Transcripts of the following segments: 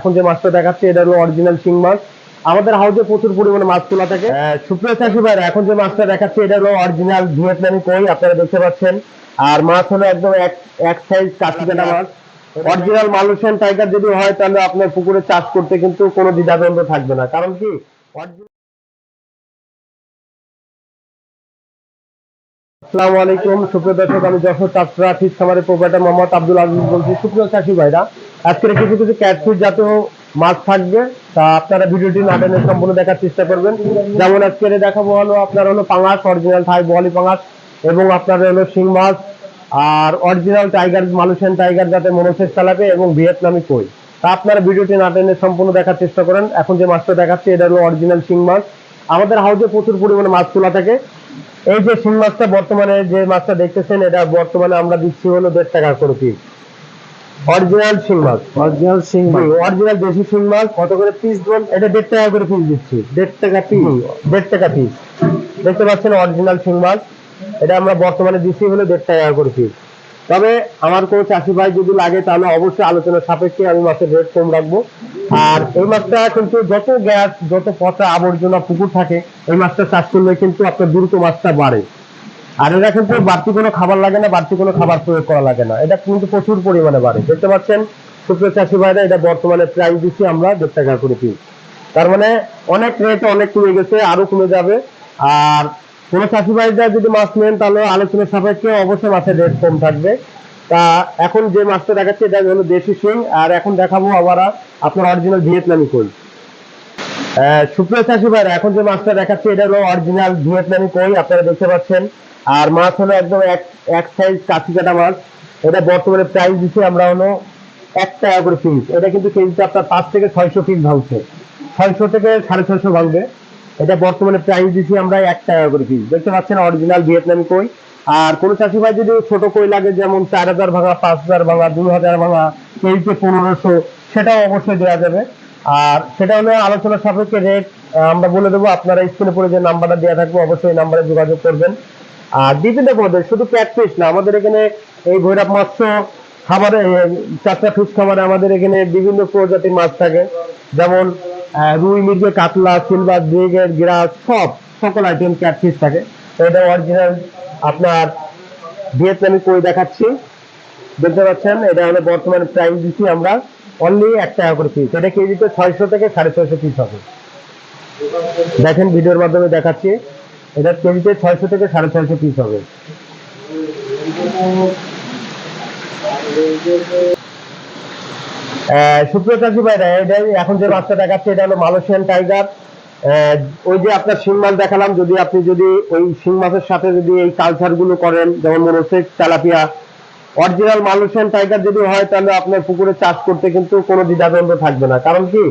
এখন যে মাছটা দেখাচ্ছে এটা হলো অরিজিনাল শিং মাছ। আমাদের হাউসে প্রচুর পরিমাণে মাছ তোলা থাকে। আহ, সুপ্রিয় চাষি ভাইরা এখন যে মাছটা দেখাচ্ছে এটা হলো অরিজিনাল ভিয়েতনামি কই আপনারা দেখতে পাচ্ছেন। আর মাছ হলো একদম এক এক সাইজ কাঠি কাটা মাছ। অরিজিনাল মালয়েশিয়ান টাইগার যদি হয় তাহলে আপনার পুকুরে চাষ করতে কিন্তু কোনো দ্বিধাদ্বন্দ্ব থাকবে না। কারণ কি? আসসালামু আলাইকুম। সুপ্রিয় দর্শক আমি যশোর চাষরা ফিস খামারের প্রোপাইটার মোহাম্মদ আব্দুল আজিজ বলছি। সুপ্রিয় চাষি ভাইরা আজকের কিছু কিছু ক্যাটফিট জাতীয় মাছ থাকবে, তা আপনারা ভিডিওটি না টেনে সম্পূর্ণ দেখার চেষ্টা করবেন। যেমন আজকের দেখাবো হলো আপনার হলো পাঙাশ অরিজিনাল থাই বলি পাঙাশ, এবং আপনার হলো শিং মাছ, আর অরিজিনাল টাইগার মালয়েশিয়ান টাইগার যাতে মনোসেস চালাবে, এবং ভিয়েতনামি কই। তা আপনারা ভিডিওটি না টেনে সম্পূর্ণ দেখার চেষ্টা করেন। এখন যে মাছটা দেখাচ্ছে, এটা হলো অরিজিনাল শিং মাছ। আমাদের হাউসে প্রচুর পরিমাণে মাছ তোলা থাকে। এই যে শিং মাছটা বর্তমানে যে মাছটা দেখতেছেন, এটা বর্তমানে আমরা দিচ্ছি হলো দেড় টাকা করে পিস অরিজিনাল শিং মাছ অরিজিনাল সিং অরিজিনাল দেশি শিং মাছ কত করে পিস দেন এটা দেড় টাকা করে পিস দিচ্ছি। দেড় টাকা পিস দেড় টাকা পিস দেখতে পাচ্ছেন অরিজিনাল শিং মাছ এটা আমরা বর্তমানে দিচ্ছি হলো দেড় টাকা করে পিস তবে আমার কোনো চাষি ভাই যদি লাগে তাহলে অবশ্যই আলোচনা সাপেক্ষে আমি মাছের রেট কম রাখব। আর এই মাছটা কিন্তু যত গ্যাস যত পচা আবর্জনা পুকুর থাকে এই মাছটা চাষ করলে কিন্তু আপনার দ্রুত মাছটা বাড়ে। আর এটা কিন্তু বাড়তি কোনো খাবার লাগে না, বাড়তি কোনো খাবার প্রয়োগ করা লাগে না। এটা কিন্তু প্রচুর পরিমাণে বাড়ে। দেখতে পাচ্ছেন, সুপ্রিয় চাষি ভাইরা, এটা বর্তমানে প্রাইস দিচ্ছি আমরা দেড় টাকা করে পিস তার মানে অনেক রেট অনেক কমে গেছে আরও কমে যাবে। আর কোনো চাষি ভাইরা যদি মাছ নেন, তাহলে আলোচনা সাপেক্ষে অবশ্যই মাছের রেট কম থাকবে। তা এখন যে মাছটা দেখাচ্ছে, এটা হলো দেশি শিং। আর এখন দেখাবো আবার আপনার অরিজিনাল ভিয়েতনামি কই। সুপ্রিয় চাষি ভাইরা, এখন যে মাছটা দেখাচ্ছে, এটা হলো অরিজিনাল ভিয়েতনামি কই। আপনারা দেখতে পাচ্ছেন আর মাছ হলো একদম এক এক সাইজ কাঠি কাটা মাছ। এটা বর্তমানে প্রাইস দিচ্ছি আমরা হলো এক টাকা করে পিস এটা কিন্তু কেজিতে আপনার পাঁচ থেকে ছয়শো পিস ভাঙছে। ছয়শো থেকে সাড়ে ছয়শো ভাঙবে। এটা বর্তমানে প্রাইস দিচ্ছি আমরা এক টাকা করে পিস দেখতে পাচ্ছেন অরিজিনাল ভিয়েতনামি কই। আর কোনো চাষি ভাই যদি ছোট কই লাগে, যেমন চার হাজার ভাঙা, পাঁচ হাজার ভাঙা দুই হাজার ভাঙা, কেজিতে পনেরোশো, সেটাও অবশ্যই দেওয়া যাবে। আর সেটা হলো আলোচনা সাপেক্ষে রেট আমরা বলে দেবো, আপনারা স্ক্রিনে পড়ে যে নাম্বারটা দেওয়া থাকবে, অবশ্যই নাম্বারে যোগাযোগ করবেন। আর বিভিন্ন পদের, শুধু ক্যাটফিশ না, আমাদের এখানে এই ভৈরব মৎস্য খাবারে চারটা ফিশ খাবারে আমাদের এখানে বিভিন্ন প্রজাতির মাছ থাকে। যেমন রুই, মির্গে, কাতলা, সিলভার, ব্রিগেড, গ্রাস, সব, সকল আইটেম ক্যাটফিশ থাকে। এটা অরিজিনাল আপনার ভিয়েতনামি কই দেখাচ্ছি। দেখতে পাচ্ছেন, এটা হলো বর্তমানে প্রাইস দিচ্ছি আমরা। অনলি এক টাকা করে পিস এটা কেজিতে ছয়শো থেকে সাড়ে ছয়শো পিস হবে। দেখেন, ভিডিওর মাধ্যমে দেখাচ্ছি। এটা কেজিতে ছয়শো থেকে সাড়ে ছয়শো পিস হবে। সুপ্রিয় চাষি ভাইরা এখন যে দেখাচ্ছে, এটা হলো মালয়েশিয়ান টাইগার। ওই যে আপনার শিং মাছ দেখালাম, যদি আপনি যদি ওই শিং মাছের সাথে যদি এই কালচারগুলো করেন, যেমন monosex tilapia original Malaysian tiger যদি হয়, তাহলে আপনার পুকুরে চাষ করতে কিন্তু কোনো দ্বিধাদ্বন্দ্ব থাকবে না। কারণ কি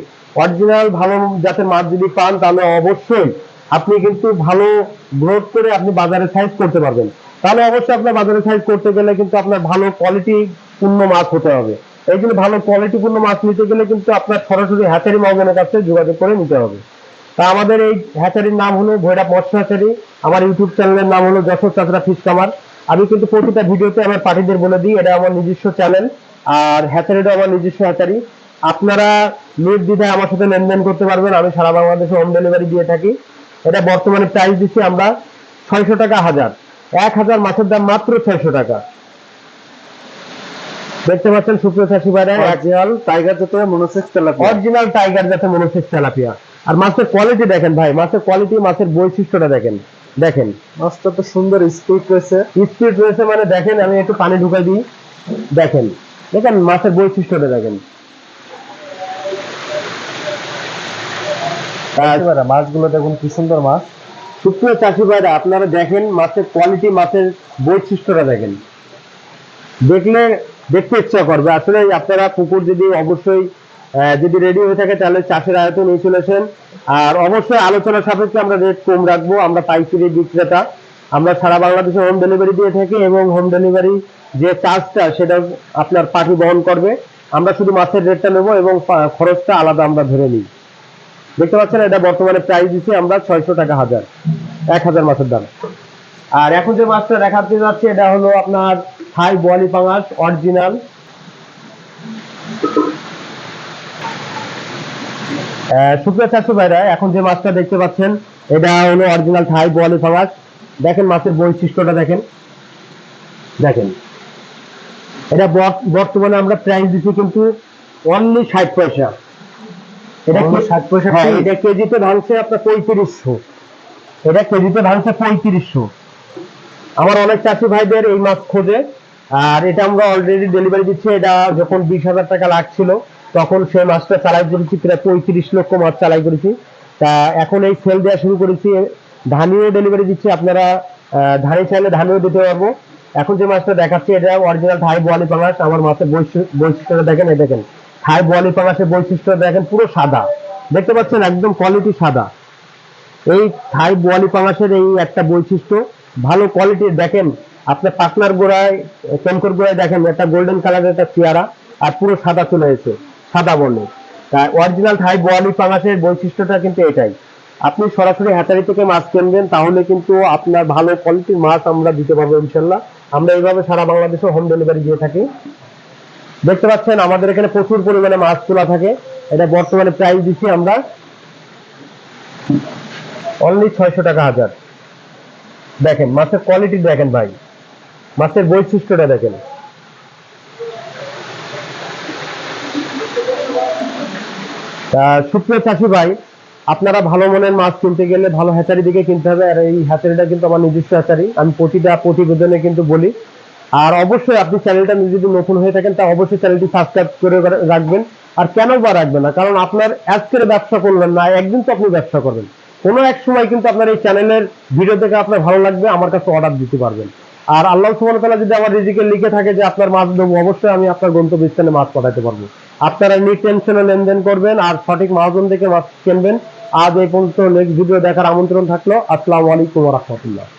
অরিজিনাল ভালো জাতের মাছ যদি পান, তাহলে অবশ্যই আপনি কিন্তু ভালো গ্রোথ করে আপনি বাজারে সাইজ করতে পারবেন। তাহলে অবশ্যই আপনার বাজারে সাইজ করতে গেলে কিন্তু আপনার ভালো কোয়ালিটি পূর্ণ মাছ হতে হবে। এই জন্য ভালো কোয়ালিটি পূর্ণ মাছ নিতে গেলে কিন্তু আপনার সরাসরি হাতের মগনের কাছে যোগাযোগ করে নিতে হবে। তা আমাদের এই হ্যাচারির নাম হলো ভৈরব মৎস্য হ্যাচারি আমার ইউটিউব চ্যানেলের নাম হলো যশোর চাকরা ফিশ কামার আমি কিন্তু প্রতিটা ভিডিওতে আমার পার্টিদের বলে দিই, এটা আমার নিজস্ব চ্যানেল আর হ্যাচারিটা আমার নিজস্ব হ্যাচারি আপনারা নির্দ্বিধায় আমার সাথে লেনদেন করতে পারবেন। আমি সারা বাংলাদেশে হোম ডেলিভারি দিয়ে থাকি। এটা বর্তমানে প্রাইস দিচ্ছি আমরা ছয়শো টাকা হাজার। এক হাজার মাছের দাম মাত্র ছয়শো টাকা। দেখতে পাচ্ছেন সুপ্রিয় চাষি ভাইরা অরিজিনাল টাইগার যাতে মনোসেক্স তেলাপিয়া। অরিজিনাল টাইগার যাতে মনোসেক্স তেলাপিয়া। আর মাছের কোয়ালিটি দেখেন ভাই মাছের কোয়ালিটি মাছের বৈশিষ্ট্যটা দেখেন। দেখেন। মাছটা তো সুন্দর স্পিড রয়েছে। স্পিড রয়েছে মানে দেখেন আমি একটু পানি ঢুকাই দিই। দেখেন। দেখেন মাছের বৈশিষ্ট্যটা দেখেন। একেবারে মাছগুলো দেখুন কি সুন্দর মাছ। সুপ্রিয় চাষি ভাইরা আপনারা দেখেন মাছের কোয়ালিটি মাছের বৈশিষ্ট্যটা দেখেন। দেখলে দেখতে ইচ্ছা করবে। আসলে আপনারা পুকুর যদি অবশ্যই যদি রেডি হয়ে থাকে তাহলে চাষের আয়তন ইনসুলেশন আর অবশ্যই আলোচনা সাপেক্ষে আমরা রেট কম রাখব। আমরা পাইকারি বিক্রেতা। আমরা সারা বাংলাদেশে হোম ডেলিভারি দিয়ে থাকি এবং হোম ডেলিভারি যে চার্জটা সেটা আপনার পার্টি বহন করবে। আমরা শুধু মাছের রেটটা নেব এবং খরচটা আলাদা আমরা ধরে নিই। দেখতে পাচ্ছেন, এটা বর্তমানে প্রাইস দিচ্ছি আমরা ছয়শো টাকা হাজার, এক হাজার মাছের দাম। আর এখন যে মাছটা দেখাতে যাচ্ছে, এটা হলো আপনার থাই বোয়ালি পাঙাশ অরিজিনাল সুপ্রিয় চাষি ভাইরা, এখন যে মাছটা দেখতে পাচ্ছেন, এটা হলো অরিজিনাল থাই বোয়ালি ফাঙাস দেখেন মাছের বৈশিষ্ট্যটা দেখেন। দেখেন, এটা বর- বর্তমানে আমরা প্রাইস দিচ্ছি কিন্তু অনলি ষাট পয়সা। এটা 60 পয়সা হ্যাঁ, এটা কেজিতে ভাঙছে আপনার পঁয়ত্রিশশো। এটা কেজিতে ভাঙছে পঁয়ত্রিশশো। আমার অনেক চাষি ভাইদের এই মাছ খোঁজে আর এটা আমরা অলরেডি ডেলিভারি দিচ্ছি। এটা যখন বিশ হাজার টাকা লাগছিল তখন সেই মাছটা চালাই করেছি প্রায় পঁয়ত্রিশ লক্ষ মাছ চালাই করেছি। তা এখন এই সেল দেওয়া শুরু করেছি। ধানিও ডেলিভারি দিচ্ছি আপনারা ধানি চাইলে ধানিও দিতে পারব। এখন যে মাছটা দেখাচ্ছি এটা অরিজিনাল থাই বোয়ালি পাঙাশ আমার মাছের বৈশি- বৈশিষ্ট্যটা দেখেন এই দেখেন। থাই বোয়ালি পাঙাশের বৈশিষ্ট্য দেখেন, পুরো সাদা। দেখতে পাচ্ছেন একদম কোয়ালিটি সাদা। এই থাই বোয়ালি পাঙাশের এই একটা বৈশিষ্ট্য, ভালো কোয়ালিটির দেখেন, আপনার পাকনার গোড়ায় কনকর গোড়ায় দেখেন, একটা গোল্ডেন কালারের একটা চেয়ারা আর পুরো সাদা চলে এসেছে, সাদা বর্ণের। তা অরিজিনাল থাই বোয়ালি পাঙাশের বৈশিষ্ট্যটা কিন্তু এটাই। আপনি সরাসরি হ্যাচারি থেকে মাছ কিনবেন, তাহলে কিন্তু আপনার ভালো কোয়ালিটির মাছ আমরা দিতে পারব ইনশাল্লাহ। আমরা এইভাবে সারা বাংলাদেশে হোম ডেলিভারি দিয়ে থাকি। দেখতে পাচ্ছেন, আমাদের এখানে প্রচুর পরিমাণে মাছ তোলা থাকে। এটা বর্তমানে প্রাইস দিচ্ছি আমরা অনলি ছয়শো টাকা হাজার। দেখেন, মাছের কোয়ালিটি দেখেন ভাই। মাছের বৈশিষ্ট্যটা দেখেন। সুপ্রিয় চাষি ভাই, আপনারা ভালো মনের মাছ কিনতে গেলে ভালো হ্যাচারি দিকে কিনতে হবে। আর এই হ্যাচারিটা কিন্তু আমার নিজস্ব হ্যাচারি আমি প্রতিটা প্রতিবেদনে কিন্তু বলি আর অবশ্যই আপনি চ্যানেলটা যদি নতুন হয়ে থাকেন, তা অবশ্যই চ্যানেলটি সাবস্ক্রাইব করে রাখবেন। আর কেন বা রাখবেন না? কারণ আপনার আজকের ব্যবসা করলেন না, একদিন তো আপনি ব্যবসা করবেন। কোনো এক সময় কিন্তু আপনার এই চ্যানেলের ভিডিও দেখে আপনার ভালো লাগবে, আমার কাছে অর্ডার দিতে পারবেন। আর আল্লাহ ওয়া যদি আমার রিজিকে লিখে থাকে যে আপনার মাছ দেবো, অবশ্যই আমি আপনার গন্তব্যস্থানে মাছ পাঠাতে পারব। আপনারা নিটেনশনে লেনদেন করবেন আর সঠিক মহাজন থেকে মাছ কিনবেন। আজ এই পর্যন্ত নেক্সট ভিডিও দেখার আমন্ত্রণ থাকল। আসসালামু আলাইকুম রাহমাতুল্লাহ।